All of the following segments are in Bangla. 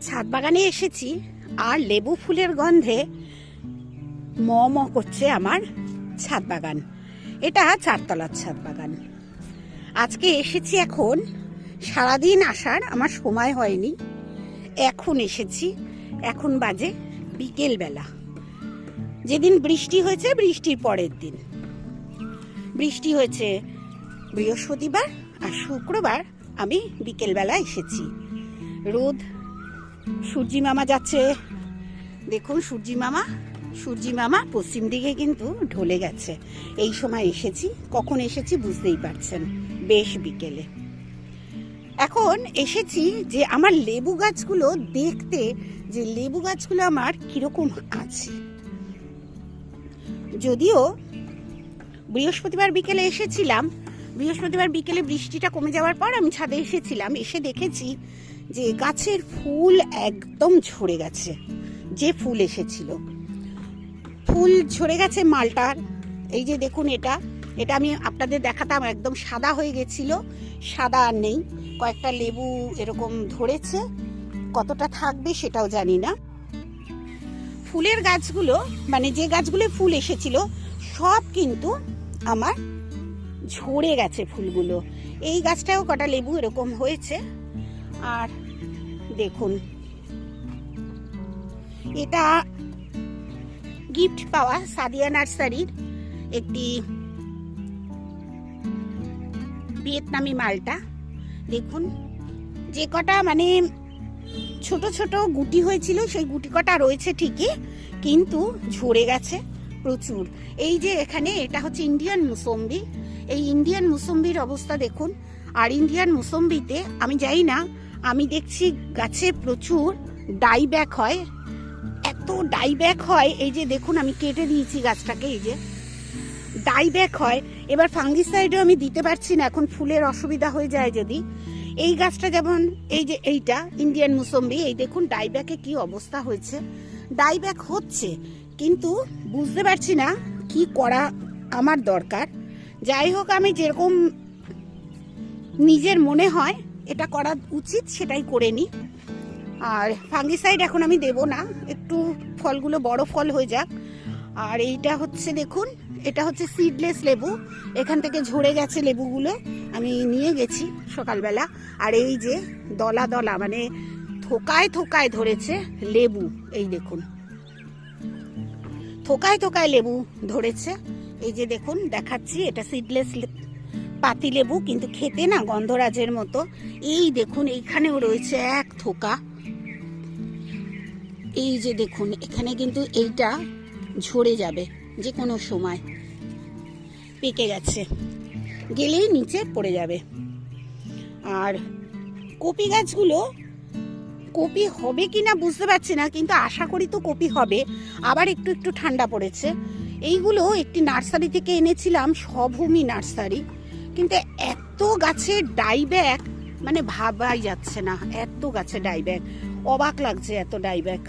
ছাদ বাগানে এসেছি আর লেবু ফুলের গন্ধে ম ম করছে আমার ছাদ বাগান। এটা চারতলার ছাদ বাগান। আজকে এসেছি এখন, সারাদিন আসার, আমার সময় হয়নি। এখন এসেছি, এখন বাজে বিকেল বেলা। যেদিন বৃষ্টি হয়েছে, বৃষ্টির পরের দিন। বৃষ্টি হয়েছে বৃহস্পতিবার আর শুক্রবার আমি বিকেলবেলা এসেছি। রোদ সূর্যি মামা যাচ্ছে। দেখুন সূর্যি মামা সূর্যি মামা পশ্চিম দিকে কিন্তু ঢলে গেছে। এই সময় এসেছি, কখন এসেছি বুঝতেই পারছেন, বেশ বিকেলে। এখন এসেছি যে আমার লেবু গাছগুলো দেখতে, যে লেবু গাছগুলো আমার কীরকম আছে। যদিও বৃহস্পতিবার বিকেলে এসেছিলাম, বৃহস্পতিবার বিকেলে বৃষ্টিটা কমে যাওয়ার পর আমি ছাদে এসেছিলাম, এসে দেখেছি যে গাছের ফুল একদম ঝরে গেছে। যে ফুল এসেছিল। ফুল ঝরে গেছে মালটার। এই যে দেখুন এটা। এটা আমি আপনাদের দেখাতাম, একদম সাদা হয়ে গেছিল। সাদা আর নেই। কয়েকটা লেবু এরকম ধরেছে। কতটা থাকবে সেটাও জানি না। ফুলের গাছগুলো মানে যে গাছগুলো ফুল এসেছিল, সব কিন্তু আমার ঝরে গেছে ফুলগুলো। এই গাছটাও কটা লেবু এরকম হয়েছে। আর দেখুন। এটা গিফট পাওয়া সাদিয়া নার্সারির একটি ভিয়েতনামি মালটা। দেখুন, যে কটা মানে ছোট ছোট গুটি হয়েছিল, সেই গুটি কটা রয়েছে ঠিকই, কিন্তু ঝরে গেছে প্রচুর। এই যে এখানে এটা হচ্ছে ইন্ডিয়ান মুসম্বি। এই ইন্ডিয়ান মুসম্বির অবস্থা দেখুন, আর ইন্ডিয়ান মুসম্বিতে আমি যাই না আমি দেখছি গাছে প্রচুর ডাইব্যাক হয়। এত ডাইব্যাক হয়, এই যে দেখুন, আমি কেটে দিয়েছি গাছটাকে, এই যে। ডাইব্যাক হয়, এবার ফাঙ্গিসাইডও আমি দিতে পারছি না, এখন ফুলের অসুবিধা হয়ে যায় যদি। এই গাছটা যেমন, এই যে এইটা ইন্ডিয়ান মুসম্বি, এই দেখুন ডাইব্যাকে কি অবস্থা হয়েছে। ডাইব্যাক হচ্ছে, কিন্তু বুঝতে পারছি না কি করা আমার দরকার। যাই হোক, আমি যেরকম নিজের মনে হয় এটা করা উচিত, সেটাই করে নিই আর ফাঙ্গিসাইড এখন আমি দেব না, একটু ফলগুলো বড় ফল হয়ে যাক। আর এইটা হচ্ছে দেখুন, এটা হচ্ছে সিডলেস লেবু, এখান থেকে ঝরে গেছে লেবুগুলো, আমি নিয়ে গেছি সকালবেলা। আর এই যে দলা দলা মানে থোকায় থোকায় ধরেছে লেবু, এই দেখুন। থোকায় থোকায় লেবু ধরেছে, এই যে দেখুন, দেখাচ্ছি, এটা সিডলেস পাতি লেবু কিন্তু খেতে না গন্ধরাজের মতো। এই দেখুন, এইখানেও রয়েছে এক থোকা। এই যে দেখুন, এখানে কিন্তু এইটা ঝরে যাবে যে কোনো সময়। পেকে গেছে। গেলেই নিচে পড়ে যাবে। আর কপি গাছগুলো, কপি হবে কি না বুঝতে পারছি না, কিন্তু আশা করি তো কপি হবে। আবার একটু একটু ঠান্ডা পড়েছে। এইগুলো একটি নার্সারি থেকে এনেছিলাম স্বভূমি নার্সারি। কিন্তু এত গাছের ডাইব্যাক মানে ভাবাই যাচ্ছে না, এত গাছে ডাইব্যাক অবাক লাগছে এত ডাইব্যাক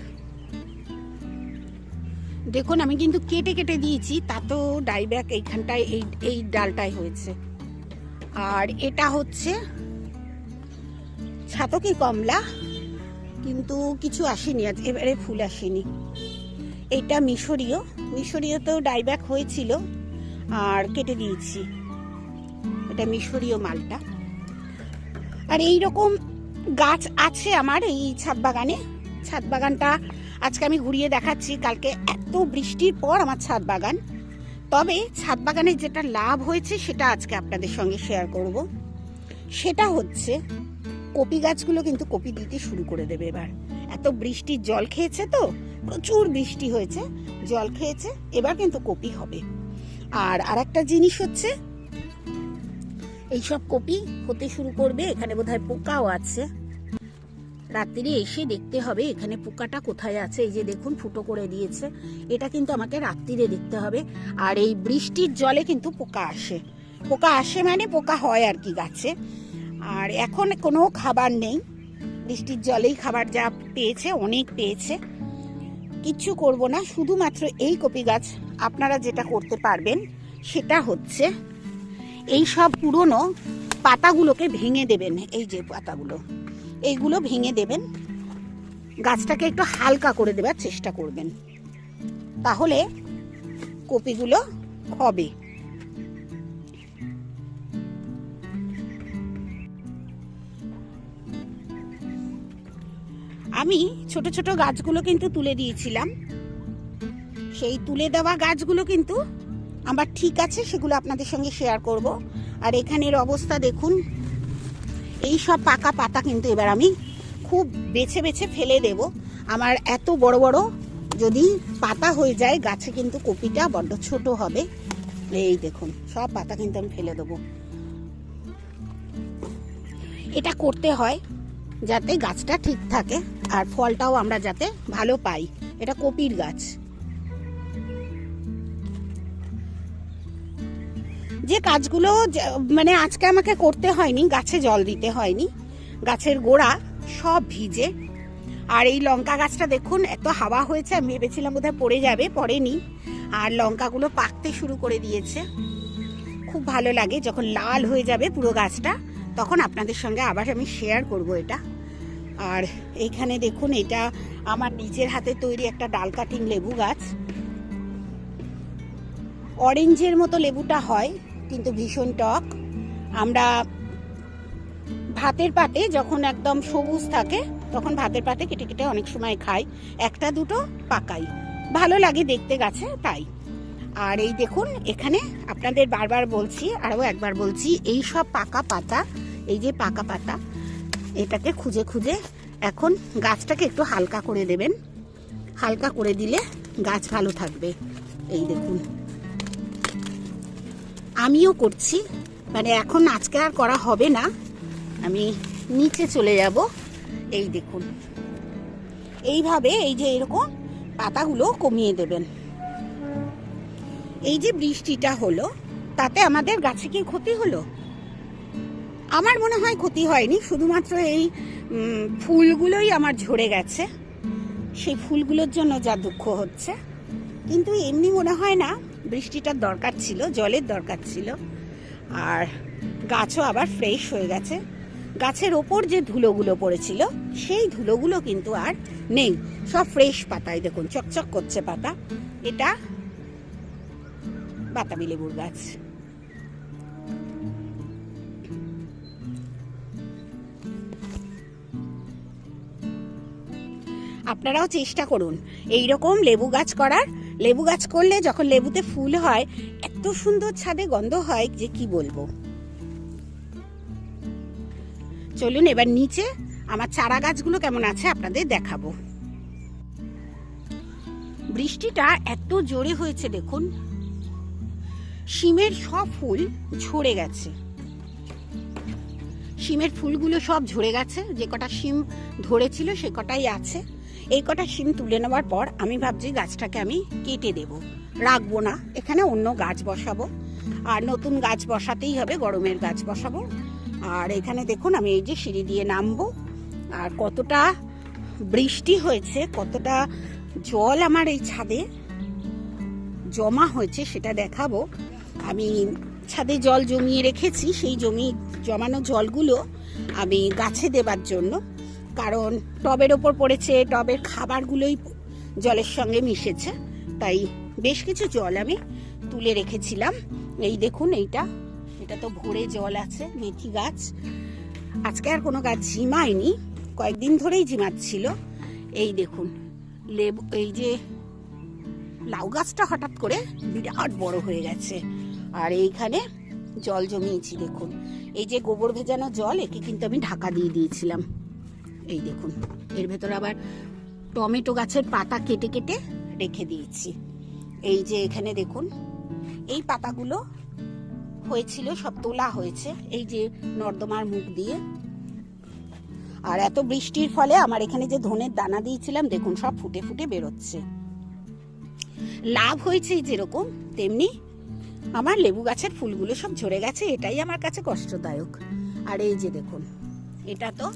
দেখুন, আমি কিন্তু কেটে কেটে দিয়েছি, তাতেও ডাইব্যাক এইখানটায়, এই এই ডালটায় হয়েছে। আর এটা হচ্ছে ছাতকি কমলা, কিন্তু কিছু আসেনি, আজ এবারে ফুল আসেনি। এটা মিশরীয়, মিশরীয়তেও ডাইব্যাক হয়েছিল, আর কেটে দিয়েছি। এটা মিশরীয় মালটা। আর এই রকম গাছ আছে আমার এই ছাদ বাগানে। ছাদ বাগানটা আজকে আমি ঘুরিয়ে দেখাচ্ছি। কালকে এত বৃষ্টির পর আমার ছাদ বাগান। তবে ছাদ বাগানে যেটা লাভ হয়েছে সেটা আজকে আপনাদের সঙ্গে শেয়ার করব। সেটা হচ্ছে, কপি গাছগুলো কিন্তু কপি দিতে শুরু করে দেবে এবার। এত বৃষ্টির জল খেয়েছে তো, প্রচুর বৃষ্টি হয়েছে, জল খেয়েছে, এবার কিন্তু কপি হবে। আর আরেকটা জিনিস হচ্ছে এইসব কপি হতে শুরু করবে, এখানে বোধহয় পোকাও আছে। রাত্রিরে এসে দেখতে হবে এখানে পোকাটা কোথায় আছে। এই যে দেখুন, ফুটো করে দিয়েছে। এটা কিন্তু আমাকে রাত্রিরে দেখতে হবে। আর এই বৃষ্টির জলে কিন্তু পোকা আসে। পোকা আসে মানে পোকা হয় আর কি গাছে। আর এখন কোনো খাবার নেই। বৃষ্টির জলেই খাবার যা পেয়েছে, অনেক পেয়েছে। কিচ্ছু করব না, শুধুমাত্র এই কপি গাছ আপনারা যেটা করতে পারবেন, সেটা হচ্ছে এই সব পুরনো পাতাগুলোকে ভেঙে দেবেন, এই যে পাতাগুলো, এইগুলো ভেঙে দেবেন। গাছটাকে একটু হালকা করে দেবার চেষ্টা করবেন। তাহলে কপিগুলো হবে। আমি ছোট ছোট গাছগুলো কিন্তু তুলে দিয়েছিলাম। সেই তুলে দেওয়া গাছগুলো কিন্তু আমার ঠিক আছে, সেগুলো আপনাদের সঙ্গে শেয়ার করব। আর এখানের অবস্থা দেখুন, এই সব পাকা পাতা কিন্তু এবার আমি খুব বেছে বেছে ফেলে দেব। আমার এত বড় বড় যদি পাতা হয়ে যায়, গাছে কিন্তু কপিটা বড্ড ছোট হবে। এই দেখুন, সব পাতা কিন্তু আমি ফেলে দেবো। এটা করতে হয় যাতে গাছটা ঠিক থাকে, আর ফলটাও আমরা যাতে ভালো পাই। এটা কপির গাছ। যে কাজগুলো মানে আজকে আমাকে করতে হয়নি, গাছে জল দিতে হয়নি, গাছের গোড়া সব ভিজে, আর এই লঙ্কা গাছটা দেখুন, এত হাওয়া হয়েছে, আমি ভেবেছিলাম বোধহয় পড়ে যাবে, পড়েনি, আর লঙ্কাগুলো পাকতে শুরু করে দিয়েছে। খুব ভালো লাগে, যখন লাল হয়ে যাবে পুরো গাছটা, তখন আপনাদের সঙ্গে আবার আমি শেয়ার করব এটা। আর এইখানে দেখুন, এটা আমার নিজের হাতে তৈরি একটা ডাল কাটিং লেবু গাছ। অরেঞ্জের মতো লেবুটা হয় কিন্তু ভীষণ টক। আমরা ভাতের পাতে যখন একদম সবুজ থাকে, তখন ভাতের পাতে কেটে কেটে অনেক সময় খাই। একটা দুটো পাকাই। ভালো লাগে দেখতে গাছে, তাই। আর এই দেখুন, এখানে আপনাদের বারবার বলছি, আরও একবার বলছি, এই সব পাকা পাতা, এই যে পাকা পাতা, এটাকে খুঁজে খুঁজে এখন গাছটাকে একটু হালকা করে দেবেন। হালকা করে দিলে গাছ ভালো থাকবে। এই দেখুন। আমিও করছি। মানে এখন আজকে আর করা হবে না। আমি নিচে চলে যাব। এই দেখুন। এইভাবে এই যে এরকম পাতাগুলো কমিয়ে দেবেন। এই যে বৃষ্টিটা হলো, তাতে আমাদের গাছে কি ক্ষতি হলো? আমার মনে হয় ক্ষতি হয়নি, শুধুমাত্র এই ফুলগুলোই আমার ঝরে গেছে। সেই ফুলগুলোর জন্য যা দুঃখ হচ্ছে। কিন্তু এমনি মনে হয় না বৃষ্টিটার দরকার ছিল, জলের দরকার ছিল, আর গাছও আবার ফ্রেশ হয়ে গেছে। গাছের ওপর যে ধুলোগুলো পড়েছিল, সেই ধুলোগুলো কিন্তু আর নেই। সব ফ্রেশ পাতায়, দেখুন, চকচক করছে পাতা। এটা বাতাবি লেবুর গাছ। আপনারাও চেষ্টা করুন এই রকম লেবু গাছ করার লেবু গাছ করলে যখন লেবুতে ফুল হয়, এত সুন্দর ছাদে গন্ধ হয় যে কি বলব? চলুন এবার নিচে আমার চারা গাছগুলো কেমন আছে আপনাদের দেখাবো। বৃষ্টিটা এত জোরে হয়েছে দেখুন। শিমের সব ফুল ঝরে গেছে। শিমের ফুলগুলো সব ঝরে গেছে। যে কটা শিম ধরেছিল সে কটাই আছে। এই কটা শিম তুলে নেওয়ার পর আমি ভাবছি গাছটাকে আমি কেটে দেব। রাখব না, এখানে অন্য গাছ বসাবো। আর নতুন গাছ বসাতেই হবে, গরমের গাছ বসাবো। আর এখানে দেখুন, আমি এই যে সিঁড়ি দিয়ে নামবো। আর কতটা বৃষ্টি হয়েছে, কতটা জল আমার এই ছাদে জমা হয়েছে সেটা দেখাবো। আমি ছাদে জল জমিয়ে রেখেছি, সেই জমি জমানো জলগুলো আমি গাছে দেবার জন্য কারণ টবের ওপর পড়েছে, টবের খাবারগুলোই জলের সঙ্গে মিশেছে, তাই বেশ কিছু জল আমি তুলে রেখেছিলাম। এই দেখুন এইটা, এটা তো ভরে জল আছে, মেথি গাছ। আজকে আর কোনো গাছ ঝিমায়নি, কয়েকদিন ধরেই ঝিমাচ্ছিল। এই দেখুন, লেবু, এই যে লাউ গাছটা হঠাৎ করে বিরাট বড় হয়ে গেছে। আর এইখানে জল জমিয়েছি, দেখুন। এই যে গোবর ভেজানো জল, একে কিন্তু আমি ঢাকা দিয়ে দিয়েছিলাম। এই দেখুন, এর ভেতর আবার টমেটো গাছের পাতা কেটে কেটে রেখে দিয়েছি। এই যে এখানে দেখুন, এই পাতাগুলো হয়েছিল, সব তোলা হয়েছে, এই যে নর্দমার মুখ দিয়ে। আর এত বৃষ্টির ফলে আমার এখানে যে ধনের দানা দিয়েছিলাম, দেখুন, সব ফুটে ফুটে বেরোচ্ছে। লাভ হয়েছে যেরকম, তেমনি আমার লেবু গাছের ফুলগুলো সব ঝরে গেছে, এটাই আমার কাছে কষ্টদায়ক। আর এই যে দেখুন, এটা তো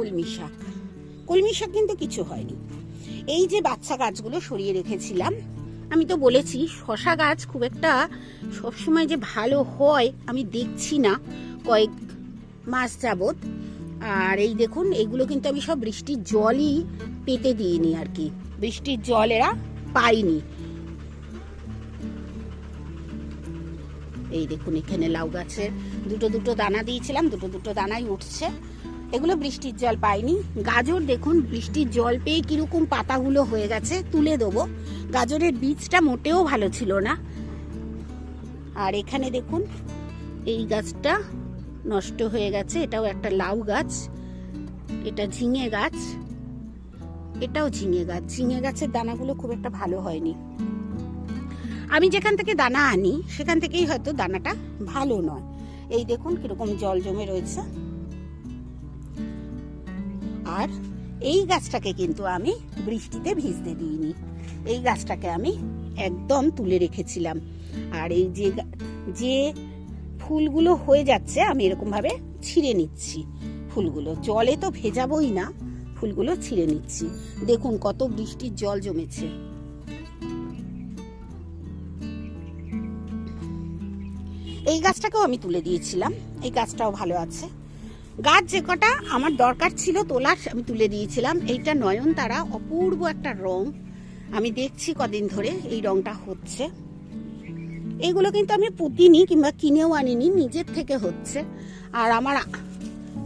কলমি শাক। কলমি শাক কিন্তু কিছু হয়নি। এই যে বাচ্চা গাছগুলো সরিয়ে রেখেছিলাম, আমি তো বলেছি শশা গাছ খুব একটা সবসময় যে ভালো হয় আমি দেখছি না কয়েক মাস যাবত আর এই দেখুন, এগুলো কিন্তু আমি সব বৃষ্টির জলই পেতে দিইনি আর কি। বৃষ্টির জল এরা পাইনি এই দেখুন, এখানে লাউ গাছের দুটো দুটো দানা দিয়েছিলাম, দুটো দুটো দানাই উঠছে। এগুলো বৃষ্টির জল পাইনি। গাজর দেখুন, বৃষ্টির জল পেয়ে কীরকম পাতাগুলো হয়ে গেছে, তুলে দেবো। গাজরের বীজটা মোটেও ভালো ছিল না। আর এখানে দেখুন, এই গাছটা নষ্ট হয়ে গেছে, এটাও একটা লাউ গাছ। এটা ঝিঙে গাছ। এটাও ঝিঙে গাছ। ঝিঙে গাছের দানাগুলো খুব একটা ভালো হয়নি। আমি যেখান থেকে দানা আনি, সেখান থেকেই হয়তো দানাটা ভালো নয়। এই দেখুন কীরকম জল জমে রয়েছে। আর এই গাছটাকে কিন্তু আমি বৃষ্টিতে ভিজতে দিইনি। এই গাছটাকে আমি একদম তুলে রেখেছিলাম। আর এই যে যে ফুলগুলো হয়ে যাচ্ছে, আমি এরকমভাবে ছিঁড়ে নিচ্ছি ফুলগুলো। জলে তো ভেজাবই না, ফুলগুলো ছিঁড়ে নিচ্ছি। দেখুন কত বৃষ্টির জল জমেছে। এই গাছটাকেও আমি তুলে দিয়েছিলাম। এই গাছটাও ভালো আছে। গাছ যে কটা, আমার দরকার ছিল তোলার, আমি তুলে দিয়েছিলাম। এইটা নয়নতারা, অপূর্ব একটা রং। আমি দেখছি কদিন ধরে এই রংটা হচ্ছে। এইগুলো কিন্তু আমি পুতিনি কিংবা কিনেও আনিনি, নিজের থেকে হচ্ছে। আর আমার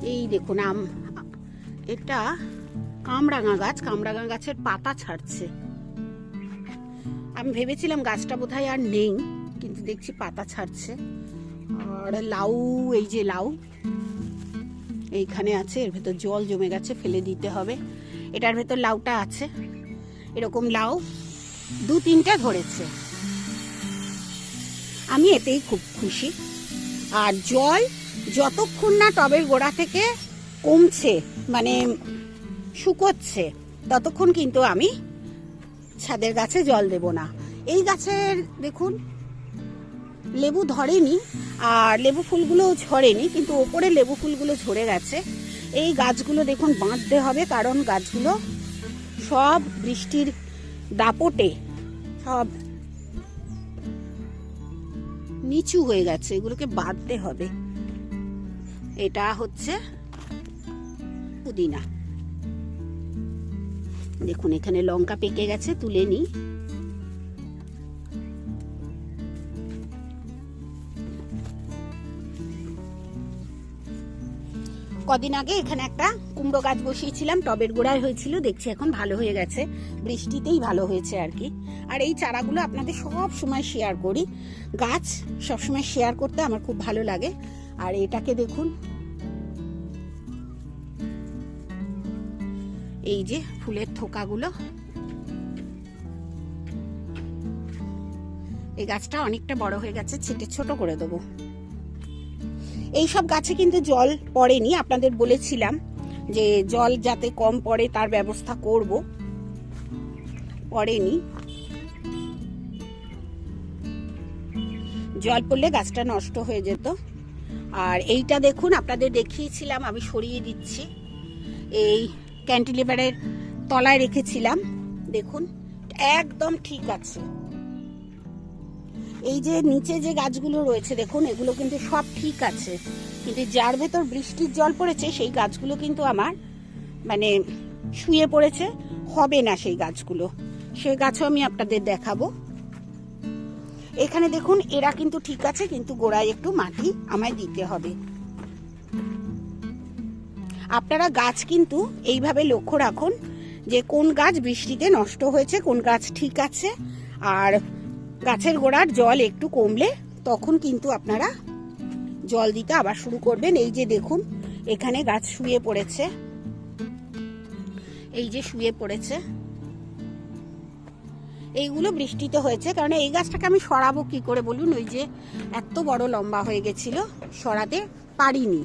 এই দেখুন, আম, এটা কামরাঙা গাছ, কামরাঙা গাছের পাতা ছাড়ছে। আমি ভেবেছিলাম গাছটা বোধহয় আর নেই, কিন্তু দেখছি পাতা ছাড়ছে। আর লাউ, এই যে লাউ এইখানে আছে, এর ভেতর জল জমে গেছে, ফেলে দিতে হবে। এটার ভেতর লাউটা আছে। এরকম লাউ দু তিনটা ধরেছে। আমি এতেই খুব খুশি। আর জল যতক্ষণ না টবের গোড়া থেকে কমছে মানে শুকোচ্ছে, ততক্ষণ কিন্তু আমি ছাদের গাছে জল দেব না। এই গাছের, দেখুন লেবু ধরেনি আর লেবু ফুলগুলো ঝরেনি, কিন্তু ওপরে লেবু ফুলগুলো ঝরে গেছে। এই গাছগুলো দেখুন বাঁধতে হবে, কারণ গাছগুলো সব বৃষ্টির দাপটে সব নিচু হয়ে গেছে, এগুলোকে বাঁধতে হবে। এটা হচ্ছে পুদিনা। দেখুন, এখানে লঙ্কা পেকে গেছে, তুলে নিই। কদিন আগে এখানে একটা কুমড়ো গাছ বসিয়েছিলাম, টবের গোড়ায় হয়েছিল, দেখছি এখন ভালো হয়ে গেছে, বৃষ্টিতেই ভালো হয়েছে আর কি। আর এই চারাগুলো আপনাদের সব সময় শেয়ার করি। গাছ সব সময় শেয়ার করতে আমার খুব ভালো লাগে। আর এটাকে দেখুন, এই যে ফুলের থোকাগুলো। এই গাছটা অনেকটা বড় হয়ে গেছে, ছেটে ছোট করে দেবো। এই সব গাছে কিন্তু জল পড়েনি, আপনাদের বলেছিলাম যে জল যাতে কম পড়ে তার ব্যবস্থা করব। পড়েনি। জল পড়লে গাছটা নষ্ট হয়ে যেত। আর এইটা দেখুন, আপনাদের দেখিয়েছিলাম, আমি সরিয়ে দিচ্ছি। এই ক্যান্টিলিভারের তলায় রেখেছিলাম। দেখুন, একদম ঠিক আছে। এই যে নিচে যে গাছগুলো রয়েছে, দেখুন, এগুলো কিন্তু সব ঠিক আছে। কিন্তু যার ভেতর বৃষ্টির জল পড়েছে, সেই গাছগুলো কিন্তু আমার মানে শুয়ে পড়েছে। হবে না সেই গাছগুলো। সেই গাছও আমি আপনাদের দেখাবো। এখানে দেখুন, এরা কিন্তু ঠিক আছে, কিন্তু গোড়ায় একটু মাটি আমায় দিতে হবে। আপনারা গাছ কিন্তু এইভাবে লক্ষ্য রাখুন যে কোন গাছ বৃষ্টিতে নষ্ট হয়েছে, কোন গাছ ঠিক আছে। আর গাছের গোড়ার জল একটু কমলে তখন কিন্তু আপনারা জল দিতে আবার শুরু করবেন। এই যে দেখুন, এখানে গাছ শুয়ে পড়েছে। এই যে শুয়ে পড়েছে। এইগুলো বৃষ্টিতে হয়েছে। কারণ এই গাছটাকে আমি সরাবো কি করে বলুন? ওই যে এত বড় লম্বা হয়ে গেছিল, সরাতে পারিনি।